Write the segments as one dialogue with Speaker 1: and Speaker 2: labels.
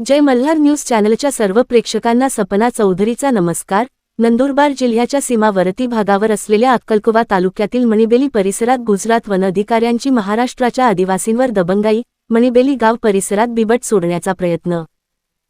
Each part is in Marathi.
Speaker 1: जय मल्हार न्यूज चॅनलच्या सर्व प्रेक्षकांना सपना चौधरीचा नमस्कार. नंदुरबार जिल्ह्याच्या सीमावर्ती भागावर असलेल्या अक्कलकुवा तालुक्यातील मणिबेली परिसरात गुजरात वन अधिकाऱ्यांची महाराष्ट्राच्या आदिवासींवर दबंगाई मणिबेली गाव परिसरात बिबट सोडण्याचा प्रयत्न.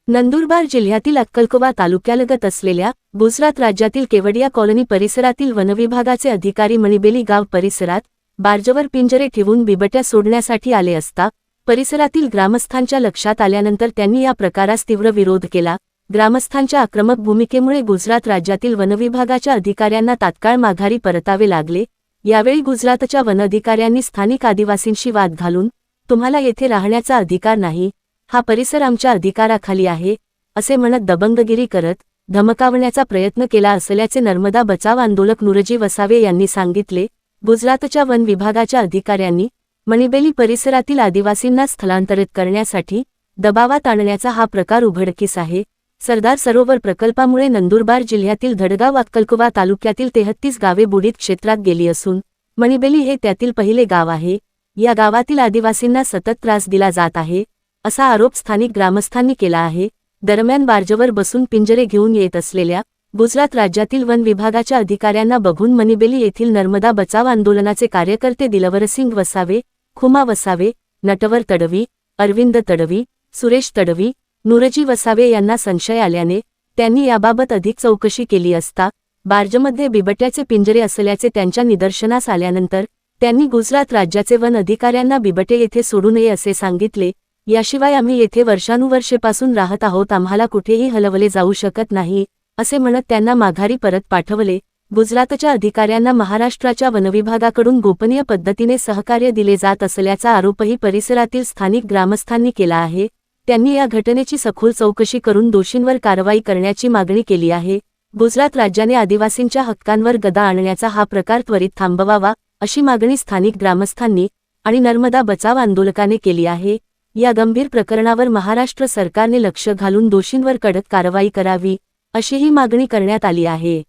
Speaker 1: नंदुरबार जिल्ह्यातील अक्कलकुवा तालुक्यालगत असलेल्या गुजरात राज्यातील केवडिया कॉलनी परिसरातील वनविभागाचे अधिकारी मणिबेली गाव परिसरात बार्जवर पिंजरे ठेवून बिबट्या सोडण्यासाठी आले असता परिसरातील ग्रामस्थांच्या लक्षात आल्यानंतर त्यांनी या प्रकारास तीव्र विरोध केला. ग्रामस्थांच्या आक्रमक भूमिकेमुळे गुजरात राज्यातील वनविभागाच्या अधिकाऱ्यांना तात्काळ माघारी परतावे लागले. यावेळी गुजरातच्या वन अधिकाऱ्यांनी स्थानिक आदिवासींशी वाद घालून तुम्हाला येथे राहण्याचा अधिकार नाही. हा परिसर आमच्या अधिकाराखाली आहे असे म्हणत दबंगगिरी करत धमकावण्याचा प्रयत्न केला असल्याचे नर्मदा बचाव आंदोलक नुरजी वसावे यांनी सांगितले. गुजरातच्या वन विभागाच्या अधिकाऱ्यांनी मणिबेली परिसरातील आदिवासींना स्थलांतरित करण्यासाठी दबावात आणण्याचा हा प्रकार उघडकीस आहे. सरदार सरोवर प्रकल्पामुळे नंदुरबार जिल्ह्यातील धडगाव अक्कलकुवा तालुक्यातील तेहत्तीस गावे बुडीत क्षेत्रात गेली असून मणिबेली हे त्यातील पहिले गाव आहे. या गावातील आदिवासींना सतत त्रास दिला जात आहे असा आरोप स्थानिक ग्रामस्थांनी केला आहे. दरम्यान बार्जवर बसून पिंजरे घेऊन येत असलेल्या गुजरात राज्यातील वन विभागाच्या अधिकाऱ्यांना बघून मणिबेली येथील नर्मदा बचाव आंदोलनाचे कार्यकर्ते दिलवरसिंग वसावे खुमा वसावे नटवर तडवी अरविंद तडवी सुरेश तडवी नुरजी वसावे यांना संशय आल्याने त्यांनी याबाबत अधिक चौकशी केली असता बार्जमध्ये बिबट्याचे पिंजरे असल्याचे त्यांच्या निदर्शनास आल्यानंतर त्यांनी गुजरात राज्याचे वन अधिकाऱ्यांना बिबटे येथे सोडू नये असे सांगितले. याशिवाय आम्ही येथे वर्षानुवर्षेपासून राहत आहोत आम्हाला कुठेही हलवले जाऊ शकत नाही असे म्हणत त्यांना माघारी परत पाठवले. गुजरातच्या अधिकाऱ्यांना महाराष्ट्राच्या वनविभागाकडून गोपनीय पद्धतीने सहकार्य दिले जात असल्याचा आरोपही परिसरातील स्थानिक ग्रामस्थांनी केला आहे. त्यांनी या घटनेची सखोल चौकशी करून दोषींवर कारवाई करण्याची मागणी केली आहे. गुजरात राज्याने आदिवासींच्या हक्कांवर गदा आणण्याचा हा प्रकार त्वरित थांबवावा अशी मागणी स्थानिक ग्रामस्थांनी आणि नर्मदा बचाव आंदोलकाने केली आहे. या गंभीर प्रकरणावर महाराष्ट्र सरकारने लक्ष घालून दोषींवर कडक कारवाई करावी अशीही मागणी करण्यात आली आहे.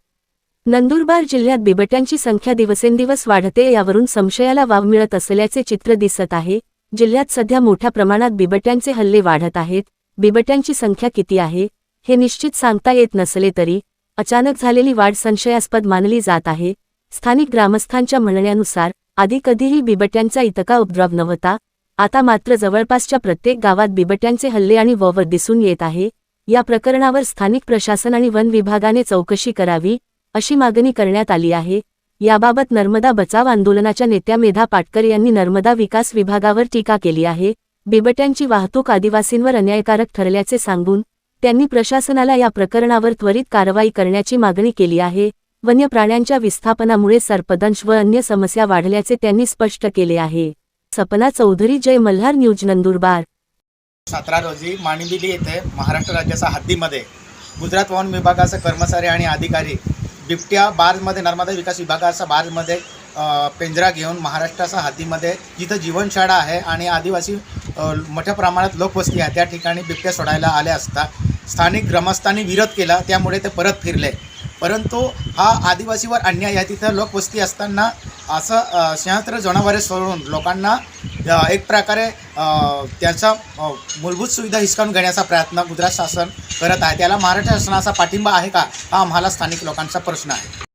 Speaker 1: नंदुरबार जिल्ह्यात बिबट्यांची संख्या दिवसेंदिवस वाढते यावरून संशयाला वाव मिळत असल्याचे चित्र दिसत आहे. जिल्ह्यात सध्या मोठ्या प्रमाणात बिबट्यांचे हल्ले वाढत आहेत. बिबट्यांची संख्या किती आहे? हे निश्चित सांगता येत नसले तरी अचानक झालेली वाढ संशयास्पद मानली जात आहे. स्थानिक ग्रामस्थांच्या म्हणण्यानुसार आधी कधीही बिबट्यांचा इतका उपद्रव नव्हता. आता मात्र जवळपासच्या प्रत्येक गावात बिबट्यांचे हल्ले आणि ववर दिसून येत आहे. या प्रकरणावर स्थानिक प्रशासन आणि वन विभागाने चौकशी करावी अशी मागणी करण्यात आली आहे. याबाबत नर्मदा बचाव आंदोलनाच्या नेत्या मेधा पाटकर यांनी नर्मदा विकास विभागावर टीका केली आहे. बिबट्यांची वाहतूक आदिवासींवर अन्यायकारक ठरल्याचे सांगून त्यांनी प्रशासनाला या प्रकरणावर त्वरित कारवाई करण्याची मागणी केली आहे. वन्य प्राण्यांच्या विस्थापनामुळे सर्पदंश व अन्य समस्या वाढल्याचे त्यांनी स्पष्ट केले आहे. सपना चौधरी जय मल्हार न्यूज नंदुरबार.
Speaker 2: सतरा रोजी माणिबिली येथे महाराष्ट्र राज्याच्या हद्दीमध्ये गुजरात वन विभागाचे कर्मचारी आणि अधिकारी बिबट्या बारमध्ये नर्मदा विकास विभागाचा बारमध्ये पिंजरा घेऊन महाराष्ट्राच्या हातीमध्ये जिथं जीवनशाळा आहे आणि आदिवासी मोठ्या प्रमाणात लोकवस्ती आहे. त्या ठिकाणी बिबट्या सोडायला आल्या असता स्थानिक ग्रामस्थांनी विरोध केला त्यामुळे ते परत फिरले. परंतु हा आदिवासीवर अन्याय आहे. तिथं लोकवस्ती असताना असं अ, जनावरे सोडून लोकांना एक प्रकारे त्याचा त्यांचा मूलभूत सुविधा हिसकावून घेण्याचा प्रयत्न गुजरात शासन करत आहे. त्याला महाराष्ट्र शासनाचा पाठिंबा आहे का? हा आम्हाला स्थानिक लोकांचा प्रश्न आहे.